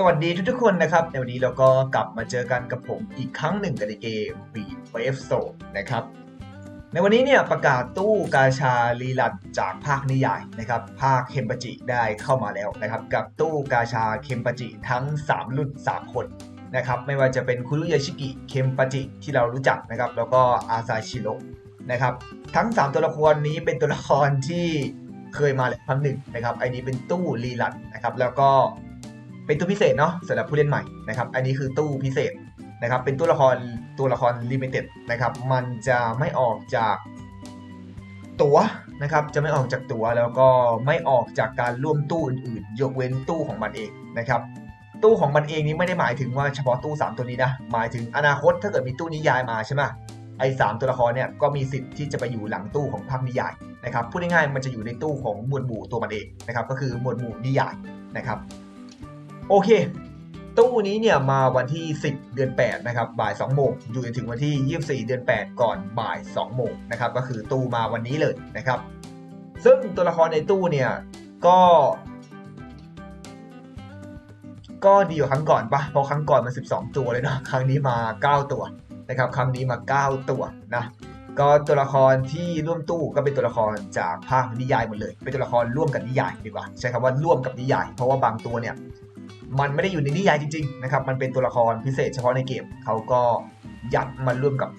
สวัสดีทุกๆคนนะครับ ในวันนี้เราก็กลับมาเจอกันกับผมอีกครั้งหนึ่งกันในเกม Beat Wave s o นะครับ ในวันนี้เนี่ยประกาศตู้กาชาลีลันจากภาคนิยายนะครับ ภาคเคมปจิได้เข้ามาแล้วนะครับ กับตู้กาชาเคมปจิทั้ง 3 รุ่น 3 คนนะครับ ไม่ว่าจะเป็นคุรุยาชิกิเคมปจิที่เรารู้จักนะครับ แล้วก็อาซาชิโรนะครับ ทั้ง 3 ตัวละครนี้เป็นตัวละครที่เคยมาแล้วครั้งหนึ่งนะครับไอ้นี้เป็นตู้ลีลันนะครับ แล้วก็ เป็นตู้พิเศษเนาะสำหรับผู้เล่นใหม่นะครับ อันนี้คือตู้พิเศษนะครับ เป็นตู้ละครตัวละครลิมิเต็ดนะครับ มันจะไม่ออกจากตัวนะครับ จะไม่ออกจากตัวแล้วก็ไม่ออกจากการร่วมตู้อื่นๆ ยกเว้นตู้ของมันเองนะครับ ตู้ของมันเองนี้ไม่ได้หมายถึงว่าเฉพาะตู้ 3 ตัวนี้นะ หมายถึงอนาคตถ้าเกิดมีตู้นิยายมาใช่ไหมไอ้สามตัวละครเนี่ยก็มีสิทธิ์ที่จะไปอยู่หลังตู้ของภาคนิยายนะครับ พูดง่ายๆมันจะอยู่ในตู้ของหมวดหมู่ตัวมันเองนะครับ ก็คือหมวดหมู่นิยายนะครับ โอเค ตู้นี้เนี่ยมาวันที่ 10 เดือน 8 นะครับ บ่าย 2 โมงอยู่จนถึงวันที่ 24 เดือน 8 ก่อนบ่าย 2 โมงนะครับ ก็คือตู้มาวันนี้เลยนะครับ ซึ่งตัวละครในตู้เนี่ยก็ ก็ดีกว่าครั้งก่อนปะเพราะครั้งก่อนมัน 12 ตัวเลยเนาะ ครั้งนี้มา 9 ตัวนะครับ ครั้งนี้มา 9 ตัวนะก็ตัวละครที่ร่วมตู้ก็เป็นตัวละครจากภาคนิยายหมดเลย เป็นตัวละครร่วมกับนิยายดีกว่า ใช้คำว่าร่วมกับนิยาย เพราะว่าบางตัวเนี่ย มันไม่ได้อยู่ในนิยายจริงๆนะครับมันเป็นตัวละครพิเศษเฉพาะในเกมเขาก็ยัดมาร่วมกับ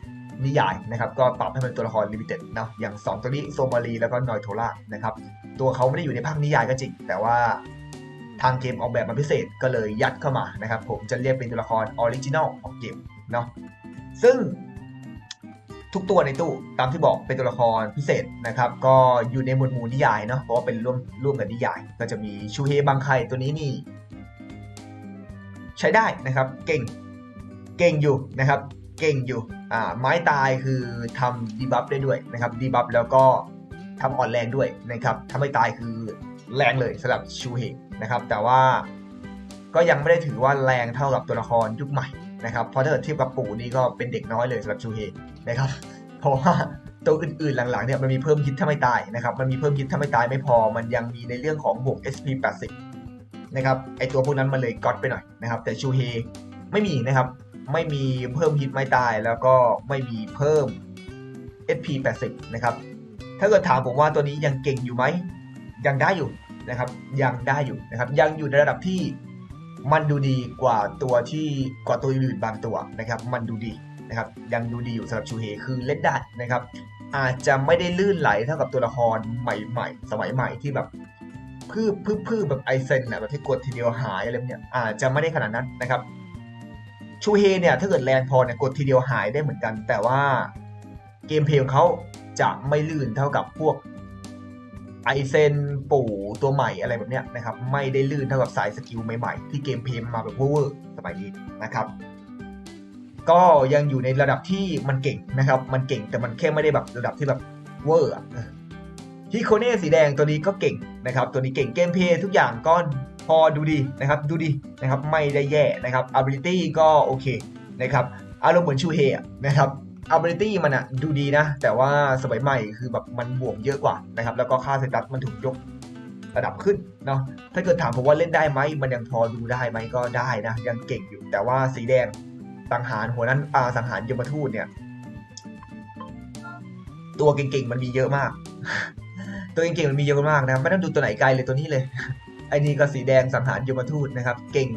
นิยายนะครับก็ปรับให้เป็นตัวละครลิมิเต็ดนะอย่าง 2 ตัวนี้โซมารีแล้วก็นอยโทล่านะครับตัวเขาไม่ได้อยู่ในภาคนิยายก็จริง แต่ว่าทางเกมออกแบบมาพิเศษก็เลยยัดเข้ามานะครับผมจะเรียกเป็นตัวละครออริจินอลของเกมเนาะซึ่งทุกตัวในตู้ตามที่บอกเป็นตัวละครพิเศษนะครับก็อยู่ในหมวดหมู่นิยายเนาะเพราะว่าเป็นร่วมร่วมกับนิยาย ก็จะมีชูเฮบังไคตัวนี้นี่ ใช้ได้นะครับ เก่ง เก่งอยู่นะครับ เก่งอยู่ อ่า ไม้ตายคือทำดีบัฟได้ด้วยนะครับ ดีบัฟแล้วก็ทำอ่อนแรงด้วยนะครับถ้าไม่ตายคือแรงเลยสำหรับชูเฮนะครับ แต่ว่าก็ยังไม่ได้ถือว่าแรงเท่ากับตัวละครยุคใหม่นะครับ เพราะถ้าเทียบกับปู่นี่ก็เป็นเด็กน้อยเลยสำหรับชูเฮนะครับ เพราะว่าตัวอื่นๆหลังๆเนี่ยมันมีเพิ่มฮิตถ้าไม่ตายนะครับ มันมีเพิ่มฮิตถ้าไม่ตายไม่พอ มันยังมีในเรื่องของบวก SP 80 นะครับไอตัวพวกนั้นมันเลยก๊อตไปหน่อยนะครับแต่ชูเฮไม่มีนะครับไม่มีเพิ่มฮิตไม่ตายแล้วก็ไม่มีเพิ่ม SP 80นะครับถ้าเกิดถามผมว่าตัวนี้ยังเก่งอยู่ไหมยังได้อยู่นะครับยังได้อยู่นะครับยังอยู่ในระดับที่มันดูดีกว่าตัวที่กว่าตัวอื่นบางตัวนะครับมันดูดีนะครับยังดูดีอยู่สำหรับชูเฮคือเล่นได้นะครับอาจจะไม่ได้ลื่นไหลเท่ากับตัวละครใหม่ๆ สมัยใหม่ที่แบบ พืบพืบพืบแบบไอเซนนะแบบที่กดทีเดียวหายอะไรเนี่ยอาจจะไม่ได้ขนาดนั้นนะครับชูเฮเนี่ยถ้าเกิดแรงพอเนี่ยกดทีเดียวหายได้เหมือนกัน แต่ว่าเกมเพลย์ของเขาจะไม่ลื่นเท่ากับพวกไอเซนปู่ตัวใหม่อะไรแบบเนี้ยนะครับไม่ได้ลื่นเท่ากับสายสกิลใหม่ๆ ที่เกมเพลย์มาแบบเวอร์สมัยนี้นะครับ ก็ยังอยู่ในระดับที่มันเก่งนะครับ มันเก่งแต่มันแค่ไม่ได้แบบระดับที่แบบเวอร์ ฮิโคเน่สีแดงตัวนี้ก็เก่งนะครับ ตัวนี้เก่งเกมเพลย์ทุกอย่างก็พอดูดีนะครับ ดูดีนะครับไม่ได้แย่นะครับ ability ก็โอเคนะครับอารมณ์เหมือนชูเฮะนะครับ ability มันอะดูดีนะ แต่ว่าสมัยใหม่คือแบบมันบวกเยอะกว่านะครับ แล้วก็ค่าสเตตัสมันถูกยกระดับขึ้นเนาะถ้าเกิดถามผมว่าเล่นได้ไหมมันยังพอดูได้ไหมก็ได้นะ ยังเก่งอยู่ แต่ว่าสีแดงสังหารหัวนั้นอาสังหารยมทูตเนี่ย ตัวเก่งๆมันมีเยอะมาก ตัวเก่งๆมันมีเยอะมากนะครับไม่ต้องดูตัวไหนไกลเลยตัวนี้เลยไอ้นี่ก็สีแดงสังหารยมทูตนะครับ เก่ง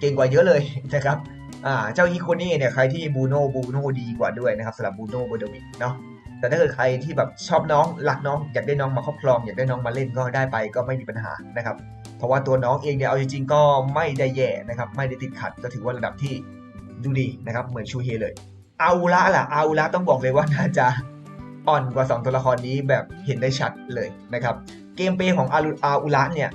เก่งกว่าเยอะเลยนะครับอ่าเจ้าฮิโคเน่เนี่ยใครที่บูโน่บูโน่ดีกว่าด้วยนะครับสำหรับบูโน่โบดวิกเนาะแต่ถ้าเกิดใครที่แบบชอบน้องรักน้องอยากได้น้องมาครอบครองอยากได้น้องมาเล่นก็ได้ไปก็ไม่มีปัญหานะครับเพราะว่าตัวน้องเองเนี่ยเอาจริงๆก็ไม่ได้แย่นะครับไม่ได้ติดขัดก็ถือว่าระดับที่ดูดีนะครับเหมือนชูเฮเลย เอาละล่ะเอาละต้องบอกเลยว่าน่าจะ อ่อนกว่า 2 ตัวละครนี้แบบเห็นได้ชัดเลยนะครับ เกมเพย์ของอารุอาอุระเนี่ย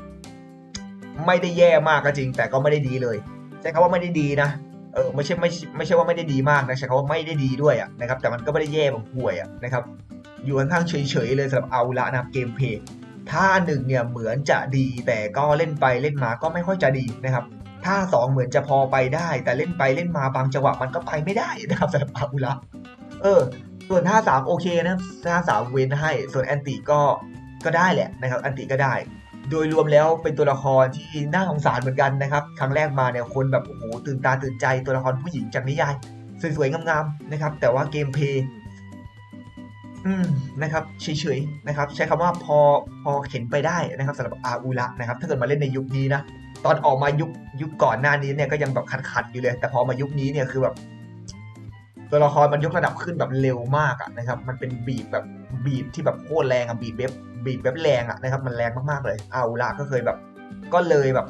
ไม่ได้แย่มากก็จริง แต่ก็ไม่ได้ดีเลยใช้คำว่าไม่ได้ดีนะเออไม่ใช่ไม่ไม่ใช่ว่าไม่ได้ดีมากนะใช้คำว่าไม่ได้ดีด้วยอะนะครับ แต่มันก็ไม่ได้แย่แบบห่วยอะนะครับ อยู่ค่อนข้างเฉยๆเลยสำหรับอาอุระนะครับเกมเพย์ท่าหนึ่งเนี่ยเหมือนจะดี แต่ก็เล่นไปเล่นมาก็ไม่ค่อยจะดีนะครับท่าสองเหมือนจะพอไปได้ แต่เล่นไปเล่นมาบางจังหวะมันก็ไปไม่ได้นะครับสำหรับอาอุระเออ ส่วนท่าสามโอเคนะท่าสามเว้นให้ ส่วนแอนติก็ก็ได้แหละนะครับแอนติก็ได้ โดยรวมแล้วเป็นตัวละครที่น่าสงสารเหมือนกันนะครับ ครั้งแรกมาเนี่ยคนแบบโอ้โหตื่นตาตื่นใจตัวละครผู้หญิงจากนิยาย สวยๆงามๆนะครับ แต่ว่าเกมเพลย์อืมนะครับเฉยๆนะครับ ใช้คำว่าพอพอเข็นไปได้นะครับสำหรับอาอูระนะครับ ถ้าเกิดมาเล่นในยุคนี้นะตอนออกมายุคยุคก่อนหน้านี้เนี่ยก็ยังแบบขัดๆอยู่เลย แต่พอมายุคนี้เนี่ยคือแบบ ตัวละครมันยกระดับขึ้นแบบเร็วมากอะนะครับ มันเป็นบีบแบบบีบที่แบบโคตรแรงอะบีบเว็บบีบเว็บแรงอะนะครับ มันแรงมากๆเลยอาอูระก็เคยแบบ ก็เลยแบบ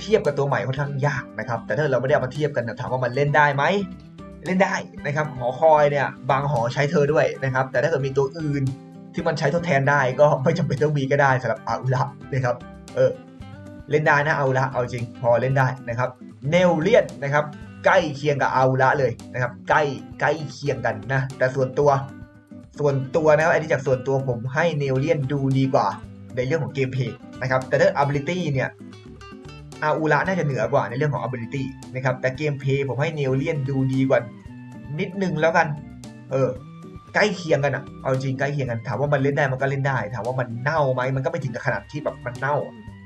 เทียบกับตัวใหม่ค่อนข้างยากนะครับ แต่ถ้าเราไม่ได้มาเทียบกันนะถามว่ามันเล่นได้ไหมเล่นได้นะครับหอคอยเนี่ย บางหอใช้เธอด้วยนะครับ แต่ถ้าเกิดมีตัวอื่นที่มันใช้ทดแทนได้ก็ไม่จำเป็นต้องมีก็ได้สำหรับอาอุระนะครับ เออ เล่นได้นะอาอุระเอาจริงพอเล่นได้นะครับ เนลเลียนนะครับ ใกล้เคียงกับอาอุระเลยนะครับ ใกล้ใกล้เคียงกันนะ แต่ส่วนตัว ส่วนตัวนะครับอันนี้จากส่วนตัวผมให้เนลเลียนดูดีกว่าในเรื่องของเกมเพลย์นะครับ แต่ถ้า ability เนี่ยอาอูระน่าจะเหนือกว่าในเรื่องของ ability นะครับ แต่เกมเพลย์ผมให้เนลเลียนดูดีกว่านิดนึงแล้วกัน เออ ใกล้เคียงกันอะเอาจริงใกล้เคียงกัน ถามว่ามันเล่นได้มันก็เล่นได้ ถามว่ามันเน่าไหมมันก็ไม่ถึงกับขนาดที่แบบมันเน่า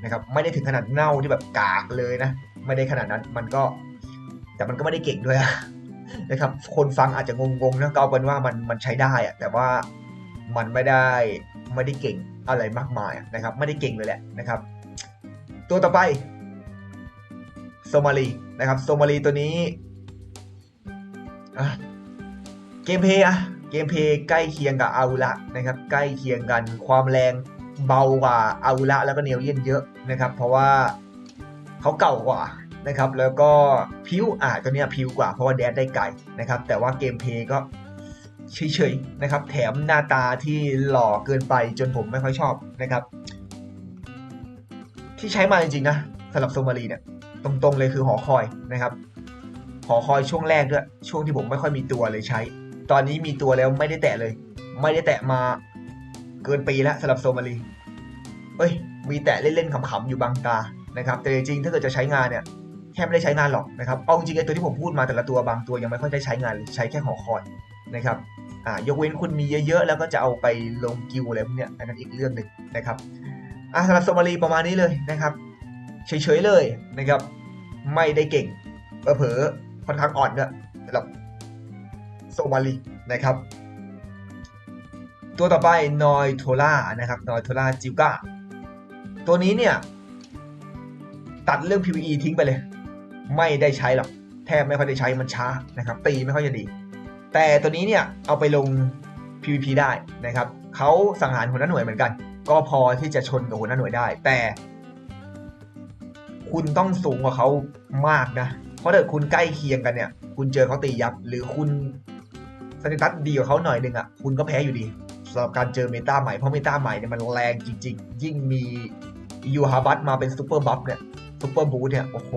นะครับ ไม่ได้ถึงขนาดเน่าที่แบบกากเลยนะ ไม่ได้ขนาดนั้น มันก็ แต่มันก็ไม่ได้เก่งด้วยนะครับคนฟังอาจจะงงๆนะก็เอาเป็นว่ามันมันใช้ได้อะแต่ว่ามันไม่ได้ไม่ได้เก่งอะไรมากมายนะครับ ไม่ได้เก่งเลยแหละนะครับ ตัวต่อไปโซมาลีนะครับโซมาลีตัวนี้เกมเพย์อะเกมเพย์ใกล้เคียงกับอาอุระนะครับ ใกล้เคียงกันความแรงเบากว่าอาอุระแล้วก็เนลเลียนเยอะนะครับ เพราะว่าเขาเก่ากว่า นะครับแล้วก็พิวอ่าตัวเนี้ยพิวกว่าเพราะว่าแดดได้ไกลนะครับแต่ว่าเกมเพย์ก็เฉยๆนะครับแถมหน้าตาที่หล่อเกินไปจนผมไม่ค่อยชอบนะครับ ที่ใช้มาจริงๆนะสำหรับโซมาลีเนี่ยตรงๆเลยคือหอคอยนะครับ หอคอยช่วงแรกด้วยช่วงที่ผมไม่ค่อยมีตัวเลยใช้ ตอนนี้มีตัวแล้วไม่ได้แตะเลย ไม่ได้แตะมาเกินปีแล้วสำหรับโซมาลีเอ้ยมีแตะเล่นๆขำๆอยู่บางตานะครับแต่จริงๆถ้าเกิดจะใช้งานเนี่ย บไม่ได้ใช้งานหรอกนะครับ เอาจริงๆไอ้ตัวที่ผมพูดมาแต่ละตัวบางตัวยังไม่ค่อยได้ใช้งานใช้แค่หอคอยนะครับอ่ายกเว้นคุณมีเยอะๆ แล้วก็จะเอาไปลงกิวอะไรพวกเนี้ยอันนั้นอีกเรื่องหนึ่งนะครับอะสำหรับโซมาลีประมาณนี้เลยนะครับเฉยๆเลยนะครับไม่ได้เก่งเผลอค่อนข้างอ่อนด้วยสำหรับโซมาลีนะครับ ตัวต่อไปนอยโทล่านะครับนอยโทล่าจิวก้าตัวนี้เนี่ยตัดเรื่อง PVE ทิ้งไปเลย ไม่ได้ใช้หรอกแทบไม่ค่อยได้ใช้มันช้านะครับ ตีไม่ค่อยจะดี แต่ตัวนี้เนี่ยเอาไปลง PVP ได้นะครับเขาสังหารหัวหน้าหน่วยเหมือนกัน ก็พอที่จะชนกับหัวหน้าหน่วยได้ แต่ คุณต้องสูงกว่าเขามากนะ เพราะถ้าคุณใกล้เคียงกันเนี่ย คุณเจอเขาตียับ หรือคุณสเตตัสดีกว่าเขาหน่อยหนึ่งอะคุณก็แพ้อยู่ดีสำหรับการเจอเมตาใหม่เพราะเมตาใหม่เนี่ยมันแรงจริง ๆ ยิ่งมียูฮาบัตมาเป็นซูเปอร์บัฟเนี่ยซูเปอร์บูเนี่ยโอ้โห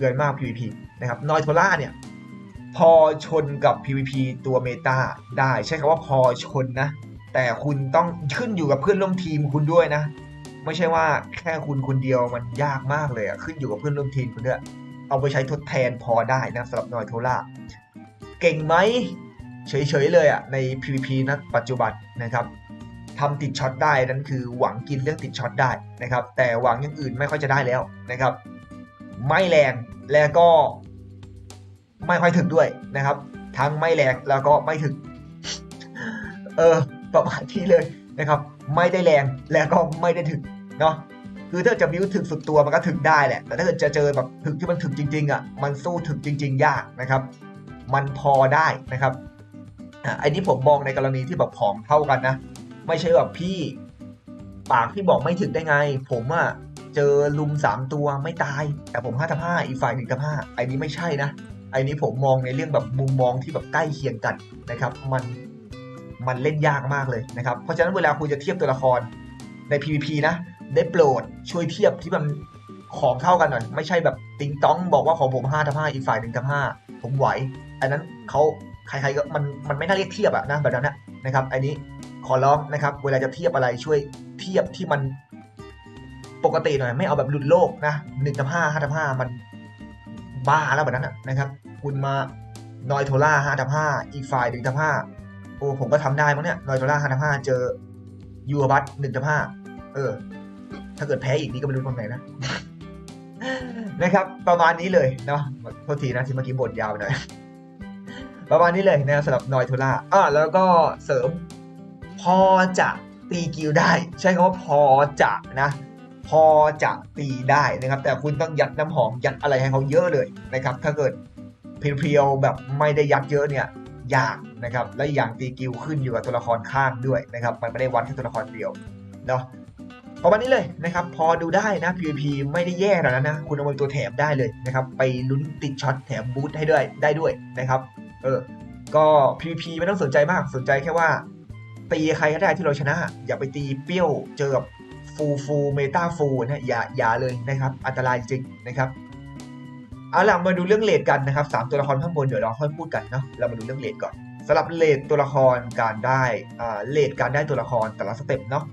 เกินมาก PVP นะครับนอยโทล่าเนี่ยพอชนกับ PVP ตัวเมตาได้ใช้คำว่าพอชนนะ แต่คุณต้องขึ้นอยู่กับเพื่อนร่วมทีมคุณด้วยนะ ไม่ใช่ว่าแค่คุณคนเดียวมันยากมากเลยอะขึ้นอยู่กับเพื่อนร่วมทีมคุณด้วยเอาไปใช้ทดแทนพอได้นะสำหรับนอยโทล่าเก่งไหมเฉยๆเลยอะใน PVP นะปัจจุบันนะครับทำติดช็อตได้นั่นคือหวังกินเรื่องติดช็อตได้นะครับแต่หวังอย่างอื่นไม่ค่อยจะได้แล้วนะครับ ไม่แรง และก็ไม่ค่อยถึงด้วยนะครับ ทั้งไม่แรงแล้วก็ไม่ถึง เออประมาณที่เลยนะครับ ไม่ได้แรงแล้วก็ไม่ได้ถึงเนาะคือถ้าจะบิ้วถึงสุดตัวมันก็ถึงได้แหละ แต่ถ้าเกิดจะเจอแบบถึงที่มันถึงจริงๆอะ มันสู้ถึงจริง ๆ ยากนะครับ มันพอได้นะครับอะไอ้นี้ผมมองในกรณีที่แบบผอมเท่ากันนะ ไม่ใช่แบบพี่ ปากพี่บอกไม่ถึงได้ไง ผมอะ เจอลุมสามตัวไม่ตาย แต่ผมห้าทับห้าอีกฝ่ายหนึ่งทับห้าไอ้นี้ไม่ใช่นะไอ้นี้ผมมองในเรื่องแบบมุมมองที่แบบใกล้เคียงกันนะครับมันมันเล่นยากมากเลยนะครับ เพราะฉะนั้นเวลาคุณจะเทียบตัวละครใน PVP นะ ได้โปรดช่วยเทียบที่มันของเท่ากันหน่อย ไม่ใช่แบบติงต้องบอกว่าของผม5ทับ5อีกฝ่ายหนึ่งทับ5ผมไหว อันนั้นเขาใครๆก็มันมันไม่น่าเรียกเทียบอะนะแบบนั้นนะนะครับ อันนี้ขอร้องนะครับ เวลาจะเทียบอะไรช่วยเทียบที่มัน ปกติหน่อยไม่เอาแบบหลุดโลกนะหนึ่งทับห้าห้าทับห้ามันบ้าแล้วแบบนั้นนะครับ คุณมานอยโทล่าห้าทับห้าอีกฝ่ายหนึ่งทับห้าโอ้ผมก็ทำได้มั้งเนี่ยนอยโทล่าห้าทับห้าเจอยูบัตหนึ่งจุดห้าเออ ถ้าเกิดแพ้อีกนี่ก็ไม่รู้ตรงไหนนะนะครับ ประมาณนี้เลยเนาะโทษทีนะที่เมื่อกี้บทยาวหน่อยประมาณนี้เลยนะสำหรับนอยโทล่าอ่าแล้วก็เสริมพอจะตีกิลได้ ใช้คำว่าพอจะนะ พอจะตีได้นะครับ แต่คุณต้องยัดน้ำหอมยัดอะไรให้เขาเยอะเลยนะครับ ถ้าเกิดเพียวๆแบบไม่ได้ยัดเยอะเนี่ยยากนะครับ และอย่างตีกิลขึ้นอยู่กับตัวละครข้างด้วยนะครับ มันไม่ได้วัดแค่ตัวละครเดียวเนาะประมาณนี้เลยนะครับ พอดูได้นะ PVP ไม่ได้แย่แล้วนะ คุณเอามาเป็นตัวแถมได้เลยนะครับ ไปลุ้นติดช็อตแถมบูทให้ด้วยได้ด้วยนะครับ เออ ก็ PVP ไม่ต้องสนใจมาก สนใจแค่ว่าตีใครก็ได้ที่เราชนะ อย่าไปตีเปรี้ยวเจอกับ ฟูฟูเมตาฟูนะอย่าอย่าเลยนะครับ อันตรายจริงนะครับเอาล่ะมาดูเรื่องเลดกันนะครับสามตัวละครข้างบนเดี๋ยวเราค่อยพูดกันเนาะเรามาดูเรื่องเลดก่อนสำหรับเลดตัวละครการได้อ่าเลดการได้ตัวละครแต่ละสเต็ปเนาะ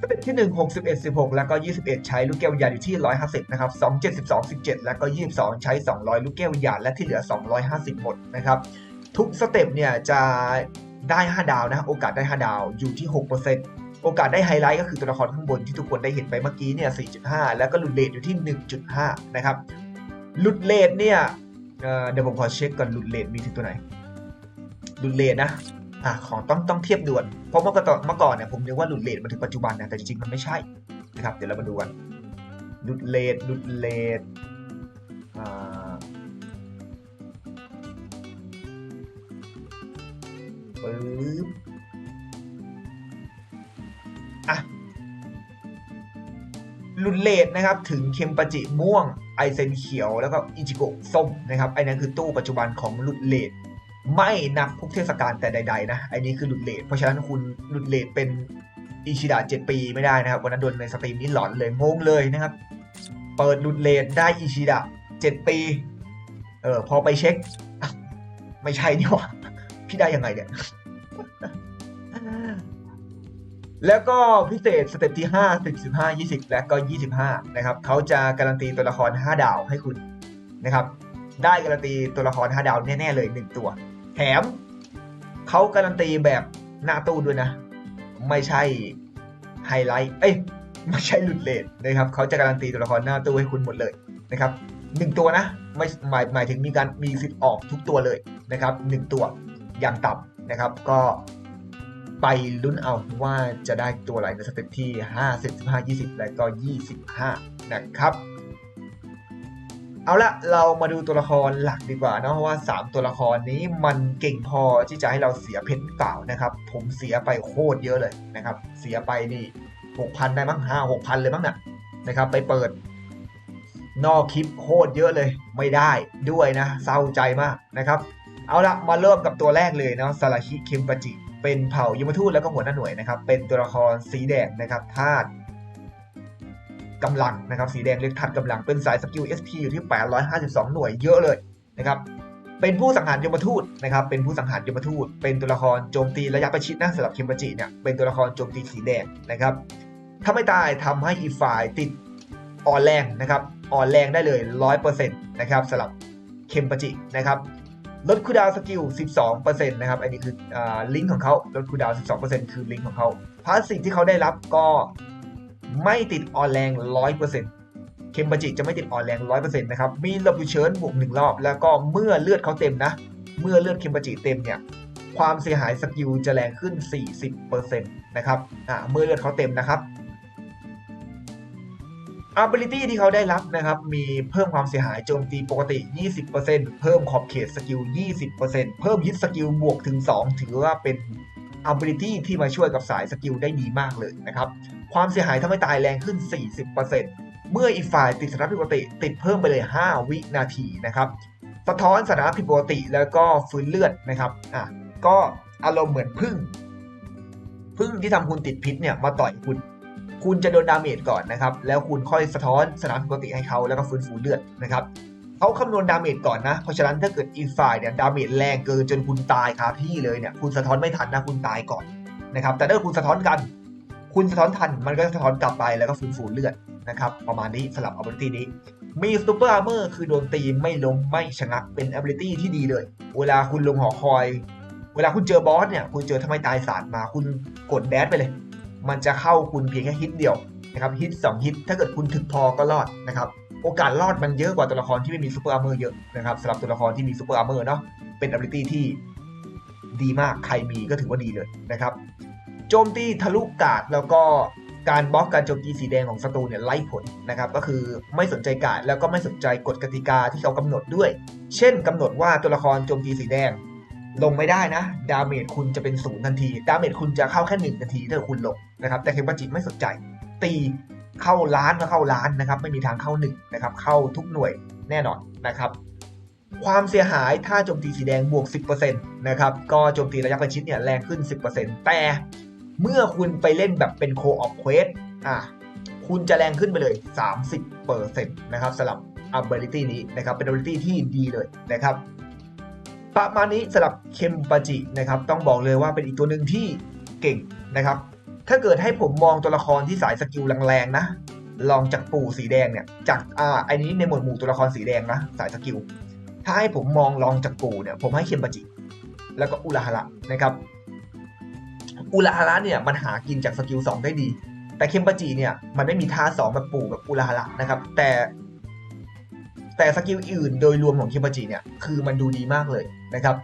สเต็ปที่ 1 61 16 แล้วก็ 21 ใช้ลูกแก้ววิญญาณอยู่ที่ 150 นะครับ 2 72 17 แล้วก็ 22 ใช้ 200 ลูกแก้ววิญญาณและที่เหลือ 250 หมดนะครับ ทุกสเต็ปเนี่ยจะได้ 5 ดาวนะ โอกาสได้ 5 ดาวอยู่ที่ 6% โอกาสได้ไฮไลท์ก็คือตัวละครข้างบนที่ทุกคนได้เห็นไปเมื่อกี้เนี่ย 4.5 แล้วก็หลุดเลทอยู่ที่ 1.5 นะครับ หลุดเลทเนี่ยเเดี๋ยวผมขอเช็คก่อนหลุดเลทมีถึงตัวไหน หลุดเลทนะอะของต้องต้องเทียบด่วน เพราะเมื่อก่อนเมื่อก่อนเนี่ยผมนึกว่าหลุดเลทมาถึงปัจจุบันนะแต่จริงๆมันไม่ใช่นะครับ เดี๋ยวเรามาดูกันหลุดเลทหลุดเลทอ่าปึ๊บ ลุนเลดนะครับถึงเคมปาจิม่วง ไอเซนเขียวแล้วก็อิจิโกะส้มนะครับไอ้นั่นคือตู้ปัจจุบันของลุดเลดไม่นับพวกเทศกาลแต่ใดๆนะไอ้นี้คือลุดเลดเพราะฉะนั้นคุณลุดเลดเป็นอิชิดะเจ็ดปีไม่ได้นะครับวันนั้นโดนในสตรีมนี้หลอนเลยงงเลยนะครับ เปิดลุดเลดได้อิชิดะเจ็ดปีเออพอไปเช็ค ไม่ใช่นี่หว่าพี่ได้ยังไงเนี่ย แล้วก็พิเศษสเต็ปที่ 5 10 15 20 และก็ 25 นะครับเขาจะการันตีตัวละคร 5 ดาวให้คุณนะครับ ได้การันตีตัวละคร 5 ดาวแน่ๆเลย 1 ตัว แถมเขาการันตีแบบหน้าตู้ด้วยนะ ไม่ใช่ไฮไลท์เอ้ยไม่ใช่หลุดเลทนะครับเขาจะการันตีตัวละครหน้าตู้ให้คุณหมดเลยนะครับหนึ่งตัวนะไม่หมายหมายถึงมีการมีสิทธิ์ออกทุกตัวเลยนะครับหนึ่งตัวอย่างต่ำนะครับ ก็ ไปลุ้นเอาว่าจะได้ตัวอะไรในสเต็ปที่5 15 20 และก็ 25 นะครับ เอาละเรามาดูตัวละครหลักดีกว่านะเนอะว่า 3 ตัวละครนี้มันเก่งพอที่จะให้เราเสียเพชรเปล่านะครับ ผมเสียไปโคตรเยอะเลยนะครับ เสียไปนี่ 6,000 ได้มั้ง5 6,000 เลยมั้งน่ะนะครับ ไปเปิดนอกคลิปโคตรเยอะเลยไม่ได้ด้วยนะเศร้าใจมากนะครับ เอาละมาเริ่มกับตัวแรกเลยเนาะซาราฮิเคมปาจิ เป็นเผ่ายมทูตแล้วก็หัวหน้าหน่วยนะครับ เป็นตัวละครสีแดงนะครับธาตุกำลังนะครับ สีแดงเรียกธาตุกำลังเป็นสายสกิล SP อยู่ที่ 852 หน่วยเยอะเลยนะครับเป็นผู้สังหารยมทูตนะครับ เป็นผู้สังหารยมทูต เป็นตัวละครโจมตีระยะประชิดนะสำหรับเคมปาจิเนี่ย เป็นตัวละครโจมตีสีแดงนะครับ ถ้าไม่ตายทำให้อีฝ่ายติดอ่อนแรงนะครับ อ่อนแรงได้เลย 100%นะครับสำหรับเคมปจินะครับ ลดคูดาวสกิล 12%นะครับ อันนี้คืออลิงก์ของเขาลดคูดาว 12%คือลิงก์ของเขาพาสซีฟที่เขาได้รับก็ไม่ติดออนแรง 100%เคมบาจิจะไม่ติดออนแรง 100%นะครับ มีระบุเชิญบวกหนึ่งรอบ แล้วก็เมื่อเลือดเขาเต็มนะ เมื่อเลือดเคมบาจิเต็มเนี่ย ความเสียหายสกิลจะแรงขึ้น 40%นะครับ อ่า เมื่อเลือดเขาเต็มนะครับ ability ที่เขาได้รับนะครับ มีเพิ่มความเสียหายโจมตีปกติ 20%เพิ่มขอบเขตสกิล 20%เพิ่มยึดสกิลบวกถึง 2 ถือว่าเป็น ability ที่มาช่วยกับสายสกิลได้ดีมากเลยนะครับ ความเสียหายถ้าไม่ตายแรงขึ้น 40%เมื่ออีกฝ่ายติดสถานะผิดปกติ ติดเพิ่มไปเลย 5 วินาทีนะครับ สะท้อนสถานะผิดปกติแล้วก็ฟื้นเลือดนะครับอะก็อารมณ์เหมือนพึ่ง พึ่งที่ทำคุณติดพิษเนี่ยมาต่อยคุณ คุณจะโดนดาเมจก่อนนะครับ แล้วคุณค่อยสะท้อนสนามปกติให้เขาแล้วก็ฟื้นฟูเลือดนะครับเขาคำนวณดาเมจก่อนนะ เพราะฉะนั้นถ้าเกิดอีกฝ่ายเนี่ยดาเมจแรงเกินจนคุณตายคาที่เลยเนี่ยคุณสะท้อนไม่ทันนะคุณตายก่อนนะครับ แต่ถ้าคุณสะท้อนกัน คุณสะท้อนทันมันก็สะท้อนกลับไปแล้วก็ฟื้นฟูเลือดนะครับประมาณนี้สำหรับ ability นี้มีซูเปอร์อาร์เมอร์คือโดนตีไม่ล้มไม่ชะงักเป็น ability ที่ดีเลย เวลาคุณลงหอคอย เวลาคุณเจอบอสเนี่ยคุณเจอทำไมตายสาดมาคุณกดแดดไปเลย มันจะเข้าคุณเพียงแค่ฮิตเดียวนะครับฮิต2ฮิตถ้าเกิดคุณถึกพอก็รอดนะครับโอกาสรอดมันเยอะกว่าตัวละครที่ไม่มีซูเปอร์อาร์เมอร์เยอะนะครับสำหรับตัวละครที่มีซูเปอร์อาร์เมอร์เนาะเป็น ability ที่ดีมากใครมีก็ถือว่าดีเลยนะครับโจมตีทะลุกาดแล้วก็การบล็อกการโจมตีสีแดงของศัตรูเนี่ยไล่ผลนะครับก็คือไม่สนใจกาดแล้วก็ไม่สนใจกฎกติกาที่เขากำหนดด้วย เช่นกำหนดว่าตัวละครโจมตีสีแดง ลงไม่ได้นะ ดาเมจคุณจะเป็นศูนย์ทันที ดาเมจคุณจะเข้าแค่หนึ่งนาทีถ้าคุณลงนะครับ แต่เคมปาจิไม่สนใจ ตีเข้าล้านก็เข้าล้านนะครับ ไม่มีทางเข้าหนึ่งนะครับ เข้าทุกหน่วยแน่นอนนะครับ ความเสียหายถ้าโจมตีสีแดงบวก 10%นะครับ ก็โจมตีระยะประชิดเนี่ยแรงขึ้น 10%แต่เมื่อคุณไปเล่นแบบเป็นโคออฟเควสอะคุณจะแรงขึ้นไปเลย 30%นะครับสำหรับ ability นี้นะครับ เป็น ability ที่ดีเลยนะครับ ประมาณนี้สำหรับเคมปาจินะครับ ต้องบอกเลยว่าเป็นอีกตัวหนึ่งที่เก่งนะครับ ถ้าเกิดให้ผมมองตัวละครที่สายสกิลแรงๆนะ ลองจากปู่สีแดงเนี่ย จากอ่าอันนี้ในหมวดหมู่ตัวละครสีแดงนะ สายสกิล ถ้าให้ผมมองลองจากปู่เนี่ย ผมให้เคมปาจิ แล้วก็อุลาฮาระนะครับ อุลาฮาระเนี่ยมันหากินจากสกิล2ได้ดี แต่เคมปาจิเนี่ยมันไม่มีท่า2แบบปู่แบบอุลาฮาระนะครับ แต่แต่สกิลอื่นโดยรวมของเคมปาจิเนี่ย คือมันดูดีมากเลย นะครับ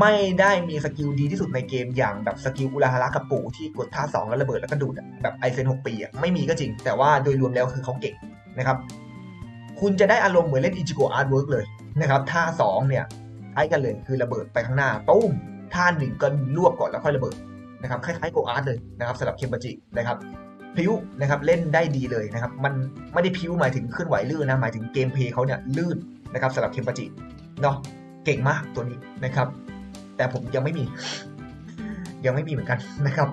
ไม่ได้มีสกิลดีที่สุดในเกมอย่างแบบสกิลอุลาฮาระกับปู่ที่กดท่าสองแล้วระเบิดแล้วก็ดูดแบบไอเซนหกปีอะไม่มีก็จริง แต่ว่าโดยรวมแล้วคือเขาเก่งนะครับคุณจะได้อารมณ์เหมือนเล่นอิจิโกอาร์ตเวิร์กเลยนะครับท่าสองเนี่ยคล้กันเลยคือระเบิดไปข้างหน้าตุ้มท่าหนึ่งก็รวบก่อนแล้วค่อยระเบิดนะครับคล้ายๆโกอาร์ตเลยนะครับสำหรับเคมปาจินะครับพิ้วนะครับเล่นได้ดีเลยนะครับมันไม่ได้พิ้วหมายถึงเคลื่อนไหวลื่นนะหมายถึงเกมเพลย์เขาเนี่ยลื่นนะครับสำหรับเคมปาจิเนาะ เก่งมากตัวนี้นะครับ แต่ผมยังไม่มี ยังไม่มีเหมือนกันนะครับ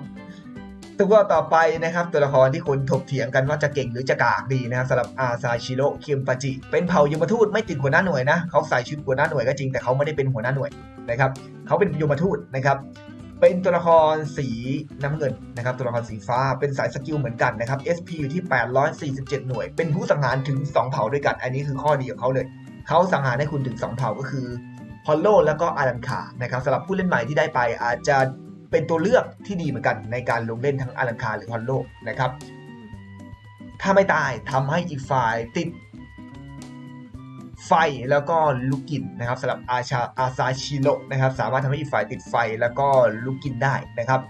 ตัวต่อไปนะครับ ตัวละครที่คนถกเถียงกันว่าจะเก่งหรือจะกากดีนะครับสำหรับอาซาชิโร่เคียมปาจิ เป็นเผ่ายมทูตไม่ติดหัวหน้าหน่วยนะเขาใส่ชุดหัวหน้าหน่วยก็จริงแต่เขาไม่ได้เป็นหัวหน้าหน่วยนะครับเขาเป็นยมทูตนะครับเป็นตัวละครสีน้ำเงินนะครับ ตัวละครสีฟ้าเป็นสายสกิลเหมือนกันนะครับ SP อยู่ที่ 847 หน่วย เป็นผู้สังหารถึง 2 เผ่าด้วยกัน อันนี้คือข้อดีของเขาเลย เขาสังหารให้คุณถึง 2 เผ่าก็คือ ฮอลโลแล้วก็อารันคานะครับสำหรับผู้เล่นใหม่ที่ได้ไปอาจจะเป็นตัวเลือกที่ดีเหมือนกันในการลงเล่นทั้งอารันคาหรือฮอลโลนะครับถ้าไม่ตายทำให้อีกฝ่ายติดไฟแล้วก็ลูกกินนะครับสำหรับอาชาอาซาชิโรนะครับสามารถทำให้อีกฝ่ายติดไฟแล้วก็ลูกกินได้นะครับ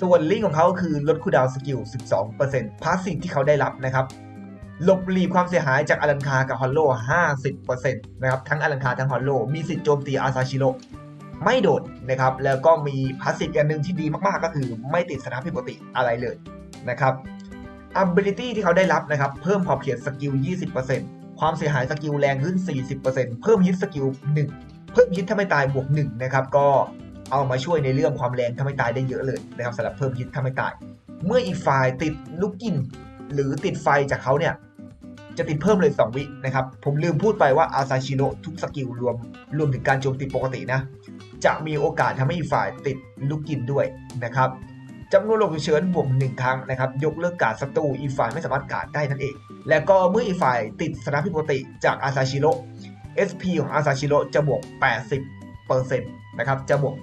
ส่วนลิงก์ของเขาคือลดคูดาวสกิล 12%พาสซีฟที่เขาได้รับนะครับ หลบหลีกความเสียหายจากอลันคากับฮอลโล 50%นะครับทั้งอลันคาทั้งฮอลโล มีสิทธิ์โจมตีอาซาชิโร่ไม่โดดนะครับแล้วก็มีพาสซีฟอันหนึ่งที่ดีมากๆ ก็คือไม่ติดสถานผิดปกติอะไรเลยนะครับ ability ที่เขาได้รับนะครับ เพิ่มขอบเขตสกิล 20%ความเสียหายสกิลแรงขึ้น 40%เพิ่มฮิตสกิล 1 เพิ่มฮิตถ้าไม่ตายบวก 1 นะครับ ก็เอามาช่วยในเรื่องความแรงถ้าไม่ตายได้เยอะเลยนะครับสำหรับเพิ่มฮิตถ้าไม่ตาย เมื่ออีกฝ่ายติดลูกกินหรือติดไฟจากเขาเนี่ย จะติดเพิ่มเลย 2 วินะครับ ผมลืมพูดไปว่าอาซาชิโ o ทุกสกิลรวมรวมถึงการโจมตีปกตินะ จะมีโอกาสทำให้อีฝ่ายติดลูกกินด้วยนะครับจำนวนลกฉุกเฉินบวกหนึ่งครั้งนะครับ ยกเลิกการศัตรูอีฝ่ายไม่สามารถการได้นั่นเอง แล้วก็เมื่ออีฝ่ายติดสถานพิดปกติจากอาซาชิโ o SP ของอาซาชิโ o จะบวก 80%นะครับ จะบวก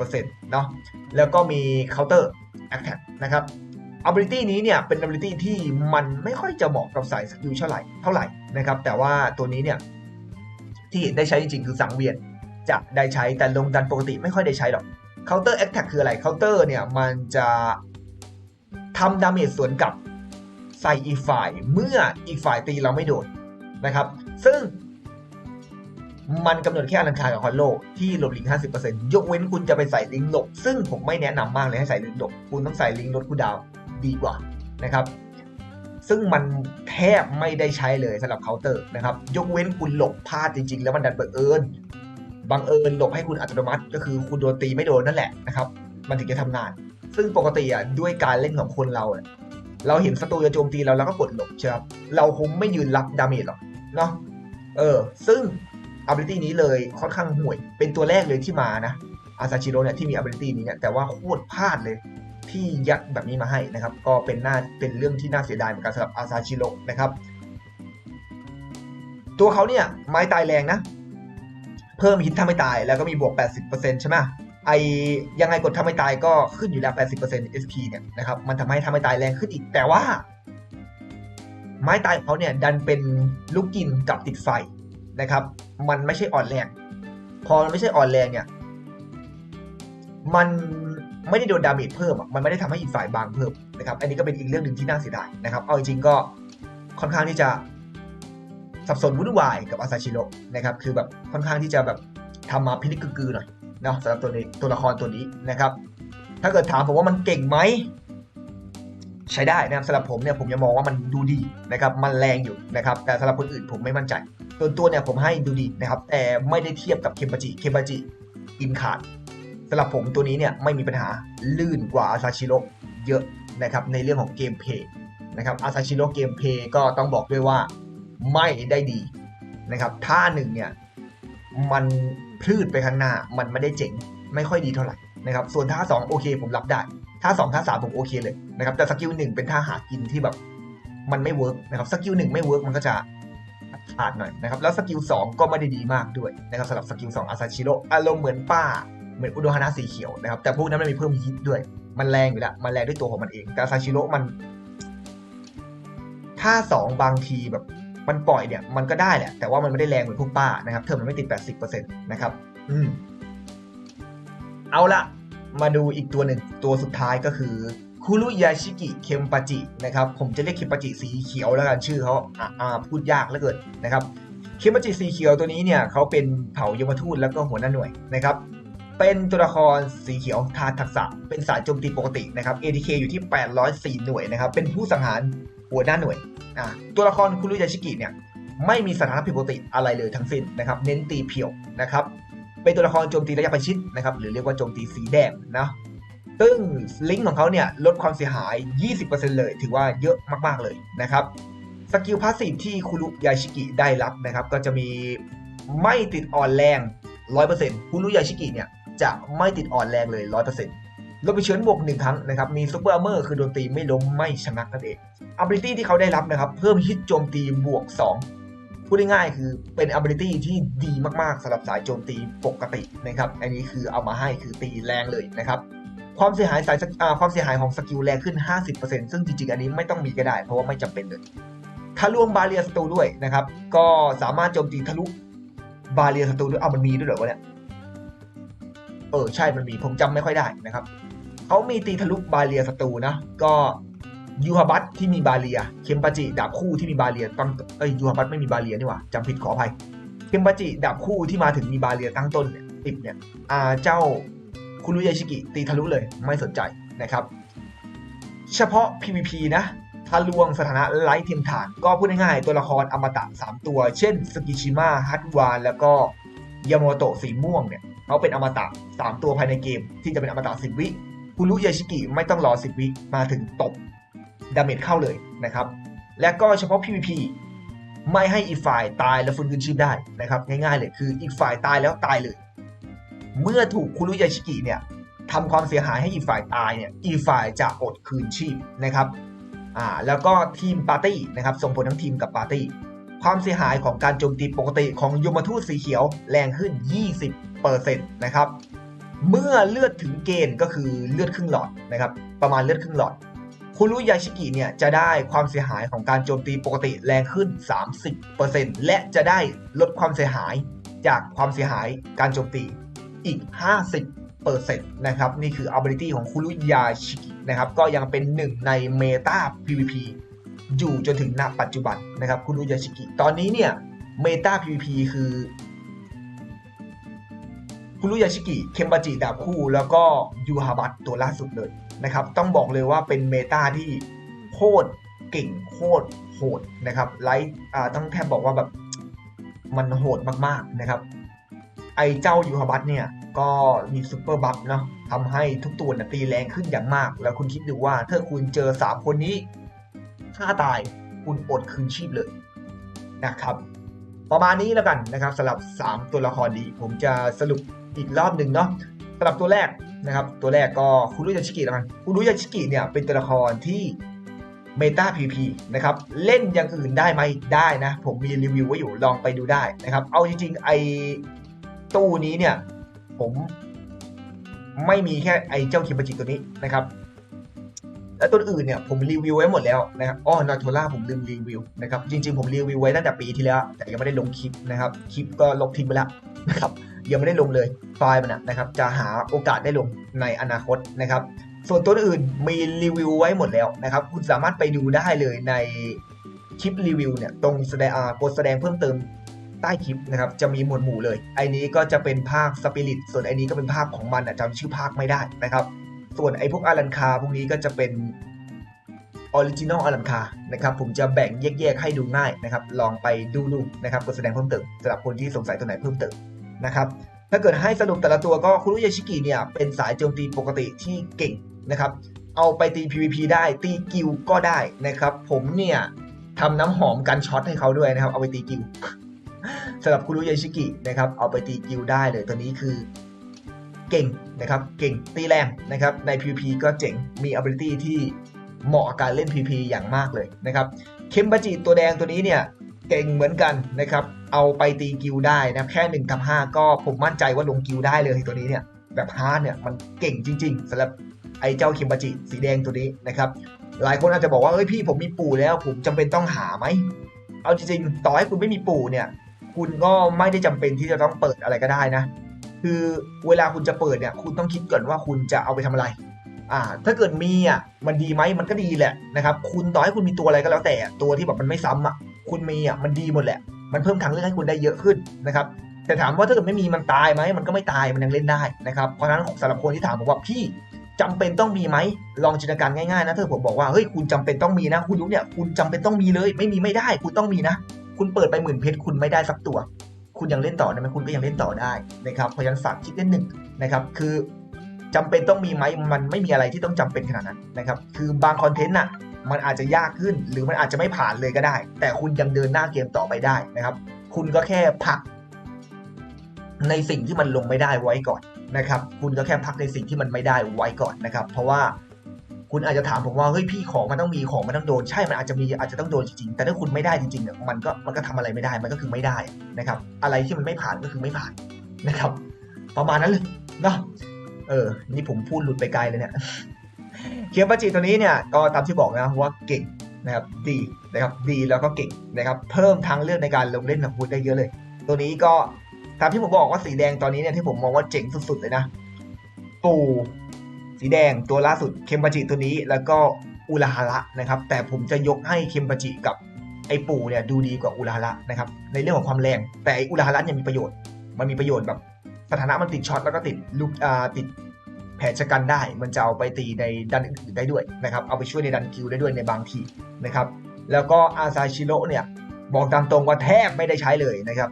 80%เนาะ แล้วก็มี counter attack นะครับ ability นี้เนี่ยเป็น ability ที่มันไม่ค่อยจะเหมาะกับสายสกิลเท่าไหร่เท่าไหร่นะครับ แต่ว่าตัวนี้เนี่ยที่ได้ใช้จริงๆคือสังเวียนจะได้ใช้แต่ลงดันปกติไม่ค่อยได้ใช้หรอก counter attack คืออะไร counter เนี่ยมันจะทำดาเมจสวนกลับใส่อีกฝ่ายเมื่ออีกฝ่ายตีเราไม่โดนนะครับ ซึ่งมันกำหนดแค่อลังคารกับฮอลโลที่หลบลิง 50%ยกเว้นคุณจะไปใส่ลิงหลบ ซึ่งผมไม่แนะนำมากเลยให้ใส่ลิงหลบ คุณต้องใส่ลิงลดคูดาว ดีกว่านะครับ ซึ่งมันแทบไม่ได้ใช้เลยสำหรับเคาน์เตอร์นะครับ ยกเว้นคุณหลบพลาดจริง ๆ แล้วมันดันบังเอิญบังเอิญหลบให้คุณอัตโนมัติ ก็คือคุณโดนตีไม่โดนนั่นแหละนะครับ มันถึงจะทำงาน ซึ่งปกติอะด้วยการเล่นของคนเราเราเห็นศัตรูจะโจมตีเราเราก็กดหลบใช่ครับเราคงไม่ยืนรับดาเมจหรอกเนาะเออ ซึ่ง ability นี้เลยค่อนข้างห่วย เป็นตัวแรกเลยที่มานะอาซาชิโร่เนี่ยที่มี ability นี้เนี่ยแต่ว่าโคตรพลาดเลย ที่ยัดแบบนี้มาให้นะครับ ก็เป็นหน้าเป็นเรื่องที่น่าเสียดายเหมือนกันสำหรับอาซาชิโร่นะครับ ตัวเขาเนี่ยไม้ตายแรงนะ เพิ่มฮิตถ้าไม่ตายแล้วก็มีบวก 80%ใช่ไหมไอยังไงกดทำให้ตายก็ขึ้นอยู่แล้ว 80% SP เนี่ยนะครับมันทำให้ทำให้ตายแรงขึ้นอีกแต่ว่าไม้ตายของเขาเนี่ยดันเป็นลูกกินกับติดไฟนะครับ มันไม่ใช่อ่อนแรง พอมันไม่ใช่อ่อนแรงเนี่ย มัน ไม่ได้โดนดาเมจเพิ่มมันไม่ได้ทำให้อีกฝ่ายบางเพิ่มนะครับ อันนี้ก็เป็นอีกเรื่องหนึ่งที่น่าเสียดายนะครับ เอาจริงก็ค่อนข้างที่จะสับสนวุ่นวายกับอาซาชิโร่นะครับ คือแบบค่อนข้างที่จะแบบทำมาพินิจกึกๆหน่อยเนาะสำหรับตัวนี้ตัวละครตัวนี้นะครับ ถ้าเกิดถามผมว่ามันเก่งไหมใช้ได้นะครับสำหรับผมเนี่ยผมยังมองว่ามันดูดีนะครับมันแรงอยู่นะครับ แต่สำหรับคนอื่นผมไม่มั่นใจตัวตัวเนี่ยผมให้ดูดีนะครับ แต่ไม่ได้เทียบกับเคมบาจิเคมบาจิอินขาด สำหรับผมตัวนี้เนี่ยไม่มีปัญหาลื่นกว่าอาซาชิโร่เยอะนะครับในเรื่องของเกมเพย์นะครับอาซาชิโร่เกมเพย์ก็ต้องบอกด้วยว่าไม่ได้ดีนะครับท่าหนึ่งเนี่ยมันพลืดไปข้างหน้ามันไม่ได้เจ๋ง ไม่ค่อยดีเท่าไหร่นะครับส่วนท่าสองโอเคผมรับได้ท่าสองท่าสามผมโอเคเลยนะครับแต่สกิลหนึ่งเป็นท่าหากินที่แบบมันไม่เวิร์กนะครับสกิลหนึ่งไม่เวิร์กมันก็จะขาดหน่อยนะครับแล้วสกิลสองก็ไม่ได้ดีมากด้วยนะครับสำหรับสกิลสองอาซาชิโร่อารมณ์เหมือนป้า เหมือนอุโดฮานะสีเขียวนะครับ แต่พวกนั้นมันมีเพิ่มฮิตด้วย มันแรงอยู่แล้ว มันแรงด้วยตัวของมันเอง แต่ซาชิโร่มันท่าสองบางทีแบบมันปล่อยเนี่ยมันก็ได้แหละ แต่ว่ามันไม่ได้แรงเหมือนพวกป้านะครับ เทอมมันไม่ติด 80%นะครับ อืม เอาละมาดูอีกตัวหนึ่งตัวสุดท้ายก็คือคุรุยาชิกิเคมปาจินะครับ ผมจะเรียกเคมปาจิสีเขียวแล้วกันชื่อเขาอ่าอ่าพูดยากเหลือเกินนะครับเคมปาจิสีเขียวตัวนี้เนี่ยเขาเป็นเผ่ายมทูตแล้วก็หัวหน้าหน่วยนะครับ เป็นตัวละครสีเขียวทาทักษะ เป็นสายโจมตีปกตินะครับ ATK อยู่ที่ 804 หน่วยนะครับ เป็นผู้สังหารหัวหน้าหน่วยอ่าตัวละครคุรุยาชิกิเนี่ยไม่มีสถานะผิดปกติอะไรเลยทั้งสิ้นนะครับ เน้นตีเพียวนะครับ เป็นตัวละครโจมตีระยะประชิดนะครับ หรือเรียกว่าโจมตีสีแดงนะซึ่งลิงก์ของเขาเนี่ยลดความเสียหาย 20%เลย ถือว่าเยอะมากๆเลยนะครับ สกิลพาสซีฟที่คุรุยาชิกิได้รับนะครับ ก็จะมีไม่ติดอ่อนแรง 100%คุรุยาชิกิเนี่ย จะไม่ติดอ่อนแรงเลย 100%ลดไปเชื้อบวกหนึ่งครั้งนะครับ มีซุปเปอร์เมอร์คือโดนตีไม่ล้มไม่ชะงักนั่นเอง ability ที่เขาได้รับนะครับ เพิ่มฮิตโจมตีบวก 2 พูดง่ายๆคือเป็น ability ที่ดีมากๆสำหรับสายโจมตีปกตินะครับ อันนี้คือเอามาให้คือตีแรงเลยนะครับความเสียหายสายความเสียหายของสกิลแรงขึ้น 50%ซึ่งจริงๆ อันนี้ไม่ต้องมีก็ได้ เพราะว่าไม่จำเป็นเลยทะลวงบาเรียสตูด้วยนะครับ ก็สามารถโจมตีทะลุบาเรียสตูด้วยเอามันมีด้วยเหรอวะเนี่ย เออใช่มันมีผมจำไม่ค่อยได้นะครับเขามีตีทะลุบาเรียศัตรูนะก็ยูฮาบัตที่มีบาเรีย เคมปาจิดาบคู่ที่มีบาเรียตั้งเอ้ยยูฮาบัตไม่มีบาเรียนี่หว่าจำผิดขออภัย เคมปาจิดาบคู่ที่มาถึงมีบาเรียตั้งต้นเนี่ยติดเนี่ยอ่าเจ้าคุรุยาชิกิตีทะลุเลยไม่สนใจนะครับ เฉพาะ PVP นะทะลวงสถานะไร้เทียมฐาน ก็พูดง่ายๆตัวละครอมตะ 3 ตัว เช่นสกิชิมะฮัตวานแล้วก็ยาโมโตะสีม่วงเนี่ย เขาเป็นอมตะ 3 ตัวภายในเกม ที่จะเป็นอมตะ10 วิคุรุยาชิกิไม่ต้องรอ 10 วิมาถึงตบดาเมจเข้าเลยนะครับ และก็เฉพาะ PVP ไม่ให้อีกฝ่ายตายแล้วฟื้นคืนชีพได้นะครับง่ายๆเลยคืออีกฝ่ายตายแล้วตายเลย เมื่อถูกคุรุยาชิกิเนี่ยทำความเสียหายให้อีกฝ่ายตายเนี่ยอีกฝ่ายจะอดคืนชีพนะครับอ่าแล้วก็ทีมปาร์ตี้นะครับส่งผลทั้งทีมกับปาร์ตี้ความเสียหายของการโจมตีปกติของยมทูตสีเขียวแรงขึ้น 20 นะครับ เมื่อเลือดถึงเกณฑ์ก็คือเลือดครึ่งหลอดนะครับ ประมาณเลือดครึ่งหลอด คุรุยาชิกิเนี่ยจะได้ความเสียหายของการโจมตีปกติแรงขึ้น 30%และจะได้ลดความเสียหายจากความเสียหายการโจมตีอีก 50%นะครับ นี่คือ ability ของคุรุยาชิกินะครับ ก็ยังเป็นหนึ่งในเมตา PVP อยู่จนถึงณปัจจุบันนะครับคุรุยาชิกิ ตอนนี้เนี่ยเมตา PVP คือ คุรุยาชิกิ เคมบาจิดาบคู่ แล้วก็ยูฮาบัตตัวล่าสุดเลยนะครับ ต้องบอกเลยว่าเป็นเมตาที่โคตรเก่งโคตรโหดนะครับไลท์อ่าต้องแทบบอกว่าแบบมันโหดมากๆนะครับ ไอเจ้ายูฮาบัตเนี่ย ก็มีซูเปอร์บัฟเนาะทำให้ทุกตัวนะตีแรงขึ้นอย่างมาก แล้วคุณคิดดูว่าถ้าคุณเจอ 3 คนนี้ฆ่าตายคุณอดคืนชีพเลยนะครับประมาณนี้แล้วกันนะครับสำหรับ 3 ตัวละครดี ผมจะสรุป อีกรอบหนึ่งเนาะสำหรับตัวแรกนะครับ ตัวแรกก็คุรุยาชิกิแล้วกันคุรุยาชิกิเนี่ยเป็นตัวละครที่เมตาพีพีนะครับ เล่นอย่างอื่นได้ไหมได้นะ ผมมีรีวิวไว้อยู่ลองไปดูได้นะครับ เอาจริงๆ ไอตู้นี้เนี่ย ผมไม่มีแค่ไอ้เจ้าคิมบจิตัวนี้นะครับ และตัวอื่นเนี่ยผมรีวิวไว้หมดแล้วนะครับอ๋อนอโทล่าผมลืมรีวิวนะครับ จริงๆ ผมรีวิวไว้ตั้งแต่ปีที่แล้ว แต่ยังไม่ได้ลงคลิปนะครับ คลิปก็ลบทิ้งไปแล้วนะครับ ยังไม่ได้ลงเลยไฟล์มันนะครับจะหาโอกาสได้ลงในอนาคตนะครับส่วนตัวอื่นมีรีวิวไว้หมดแล้วนะครับ คุณสามารถไปดูได้เลยในคลิปรีวิวเนี่ยตรงแสดงกดแสดงเพิ่มเติมใต้คลิปนะครับจะมีหมวดหมู่เลยไอ้นี้ก็จะเป็นภาคสปิริตส่วนไอ้นี้ก็เป็นภาคของมันอะจำชื่อภาคไม่ได้นะครับ ส่วนไอ้พวกอารันคาพวกนี้ก็จะเป็นออริจินอลอารันคานะครับผมจะแบ่งแยกๆให้ดูง่ายนะครับ ลองไปดูดูนะครับกดแสดงเพิ่มเติมสำหรับคนที่สงสัยตัวไหนเพิ่มเติม นะครับถ้าเกิดให้สรุปแต่ละตัวก็คุรุยาชิกิเนี่ยเป็นสายโจมตีปกติที่เก่งนะครับเอาไปตี PVP ได้ตีกิลก็ได้นะครับ ผมเนี่ยทำน้ำหอมกันช็อตให้เขาด้วยนะครับ เอาไปตีกิลสำหรับคุรุยาชิกินะครับ เอาไปตีกิลได้เลยตัวนี้คือเก่งนะครับเก่งตีแรงนะครับใน PVP ก็เจ๋งมี ability ที่เหมาะกับการเล่น PVP อย่างมากเลยนะครับเคมบาจิตัวแดงตัวนี้เนี่ย เก่งเหมือนกันนะครับ เอาไปตีกิลได้นะแค่ 1 กับ 5 ก็ผมมั่นใจว่าลงกิลได้เลยตัวนี้เนี่ยแบบฮาร์ดเนี่ยมันเก่งจริงๆสำหรับไอ้เจ้าเคมบาจิสีแดงตัวนี้นะครับ หลายคนอาจจะบอกว่าเฮ้ยพี่ผมมีปู่แล้ว ผมจำเป็นต้องหาไหมเอาจริงๆต่อให้คุณไม่มีปู่เนี่ย คุณก็ไม่ได้จำเป็นที่จะต้องเปิดอะไรก็ได้นะ คือเวลาคุณจะเปิดเนี่ย คุณต้องคิดก่อนว่าคุณจะเอาไปทำอะไรอ่าถ้าเกิดมีอะมันดีไหมมันก็ดีแหละนะครับ คุณต่อให้คุณมีตัวอะไรก็แล้วแต่ตัวที่แบบมันไม่ซ้ำอะ คุณมีอะมันดีหมดแหละ มันเพิ่มทางเลือกให้คุณได้เยอะขึ้นนะครับแต่ถามว่าถ้าเกิดไม่มีมันตายไหมมันก็ไม่ตายมันยังเล่นได้นะครับเพราะฉะนั้นสำหรับคนที่ถามผมว่าพี่จำเป็นต้องมีไหมลองจินตนาการง่ายๆนะถ้าผมบอกว่าเฮ้ยคุณจำเป็นต้องมีนะ คุณรู้เนี่ยคุณจำเป็นต้องมีเลย ไม่มีไม่ได้ คุณต้องมีนะ คุณเปิดไปหมื่นเพชรคุณไม่ได้สักตัว คุณยังเล่นต่อได้ไหมคุณก็ยังเล่นต่อได้นะครับเพราะฉะนั้นฝากคิดนิดหนึ่งนะครับคือจำเป็นต้องมีไหมมันไม่มีอะไรที่ต้องจำเป็นขนาดนั้นนะครับคือบางคอนเทนต์น่ะ มันอาจจะยากขึ้นหรือมันอาจจะไม่ผ่านเลยก็ได้ แต่คุณยังเดินหน้าเกมต่อไปได้นะครับ คุณก็แค่พัก ในสิ่งที่มันลงไม่ได้ไว้ก่อนนะครับ คุณก็แค่พักในสิ่งที่มันไม่ได้ไว้ก่อนนะครับ เพราะว่าคุณอาจจะถามผมว่าเฮ้ยพี่ของมันต้องมีของมันต้องโดนใช่ มันอาจจะมีอาจจะต้องโดนจริงๆแต่ถ้าคุณไม่ได้จริงๆเนี่ยมันก็มันก็ทำอะไรไม่ได้มันก็คือไม่ได้นะครับ อะไรที่มันไม่ผ่านก็คือไม่ผ่านนะครับ ประมาณนั้นเลยเนาะเออ นี่ผมพูดหลุดไปไกลเลยเนี่ย เคียวปาจิตัวนี้เนี่ยก็ตามที่บอกนะว่าเก่งนะครับดีนะครับดีแล้วก็เก่งนะครับเพิ่มทางเลือกในการลงเล่นของคุณได้เยอะเลย ตัวนี้ก็ตามที่ผมบอกว่าสีแดงตอนนี้เนี่ยที่ผมมองว่าเจ๋งสุดๆเลยนะปูสีแดงตัวล่าสุดเคมบาจิตัวนี้แล้วก็อุลาฮาระนะครับ แต่ผมจะยกให้เคมบาจิกับไอปูเนี่ยดูดีกว่าอุลาฮาระนะครับในเรื่องของความแรง แต่ไออุลาฮาระเนี่ยมีประโยชน์ มันมีประโยชน์แบบสถานะมันติดช็อตแล้วก็ติดลูกอ่าติด แผลชะกันได้ มันจะเอาไปตีในดันอื่นๆได้ด้วยนะครับ เอาไปช่วยในดันคิวได้ด้วยในบางทีนะครับ แล้วก็อาซาชิโร่เนี่ยบอกตามตรงว่าแทบไม่ได้ใช้เลยนะครับ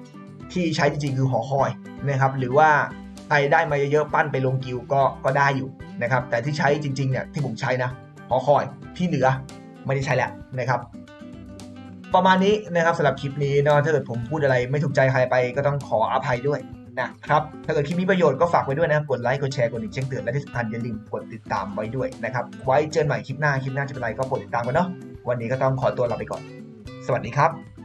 ที่ใช้จริงๆคือหอคอยนะครับ หรือว่าใครได้มาเยอะๆปั้นไปลงกิวก็ก็ได้อยู่นะครับ แต่ที่ใช้จริงๆเนี่ยที่ผมใช้นะหอคอยที่เหลือไม่ได้ใช้แล้วนะครับประมาณนี้นะครับสำหรับคลิปนี้เนาะถ้าเกิดผมพูดอะไรไม่ถูกใจใครไปก็ต้องขออภัยด้วย นะครับ ถ้าเกิดคลิปมีประโยชน์ก็ฝากไว้ด้วยนะครับ กดไลค์กดแชร์กดติดแจ้งเตือนและที่สำคัญอย่าลืมกดติดตามไว้ด้วยนะครับ ไว้เจอกันใหม่คลิปหน้าคลิปหน้าจะเป็นอะไรก็กดติดตามกันเนาะวันนี้ก็ต้องขอตัวลาไปก่อน สวัสดีครับ